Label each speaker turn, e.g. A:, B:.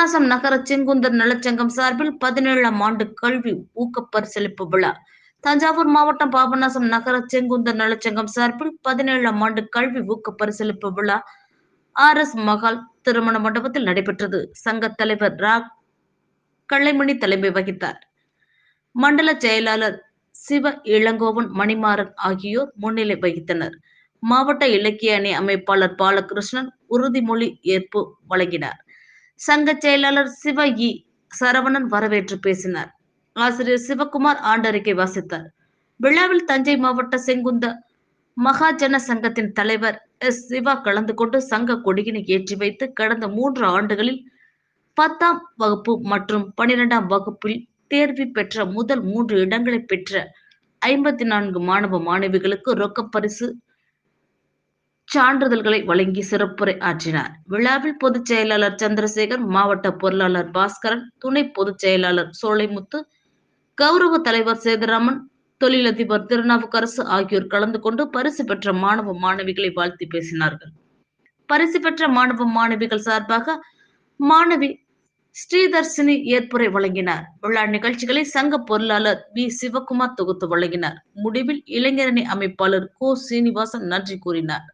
A: பாபநாசம் நகர செங்குந்தர் நலச்சங்கம் சார்பில் பதினேழாம் ஆண்டு கல்வி ஊக்க பரிசளிப்பு விழா. தஞ்சாவூர் மாவட்டம் பாபநாசம் நகர செங்குந்தர் நலச்சங்கம் சார்பில் பதினேழாம் ஆண்டு கல்வி ஊக்க பரிசளிப்பு விழா. ஆர் எஸ் மகால் திருமண மண்டபத்தில் நடைபெற்றது. சங்க தலைவர் ரா. கள்ளைமணி தலைமை வகித்தார். மண்டல செயலாளர் சிவ இளங்கோவன் மணிமாறன் ஆகியோர் முன்னிலை வகித்தனர். மாவட்ட இலக்கிய அணி அமைப்பாளர் பாலகிருஷ்ணன் உறுதிமொழி ஏற்பு வழங்கினார். சங்க செயலாளர் சிவ இ. சரவணன் வரவேற்று பேசினார். ஆசிரியர் சிவகுமார் ஆண்டறிக்கை வாசித்தார். விழாவில் தஞ்சை மாவட்ட செங்குந்த மகாஜன சங்கத்தின் தலைவர் எஸ். சிவா கலந்து கொண்டு சங்க கொடியினை ஏற்றி வைத்து கடந்த மூன்று ஆண்டுகளில் பத்தாம் வகுப்பு மற்றும் பனிரெண்டாம் வகுப்பில் தேர்வு பெற்ற முதல் மூன்று இடங்களை பெற்ற ஐம்பத்தி நான்கு மாணவ மாணவிகளுக்கு ரொக்க பரிசு சான்றிதழ்களை வழங்கி சிறப்புரை ஆற்றினார். விழாவில் பொதுச் செயலாளர் சந்திரசேகர் மாவட்ட பொருளாளர் பாஸ்கரன் துணை பொதுச் செயலாளர் சோலைமுத்து கௌரவ தலைவர் சேதுராமன் தொழிலதிபர் திருநாவுக்கரசு ஆகியோர் கலந்து கொண்டு பரிசு பெற்ற மாணவ மாணவிகளை வாழ்த்தி பேசினார்கள். பரிசு பெற்ற மாணவ மாணவிகள் சார்பாக மாணவி ஸ்ரீதர்சினி ஏற்புரை வழங்கினார். விழா நிகழ்ச்சிகளை சங்க பொருளாளர் வி. சிவகுமார் தொகுத்து வழங்கினார். முடிவில் இளைஞரணி அமைப்பாளர் கோ. சீனிவாசன் நன்றி கூறினார்.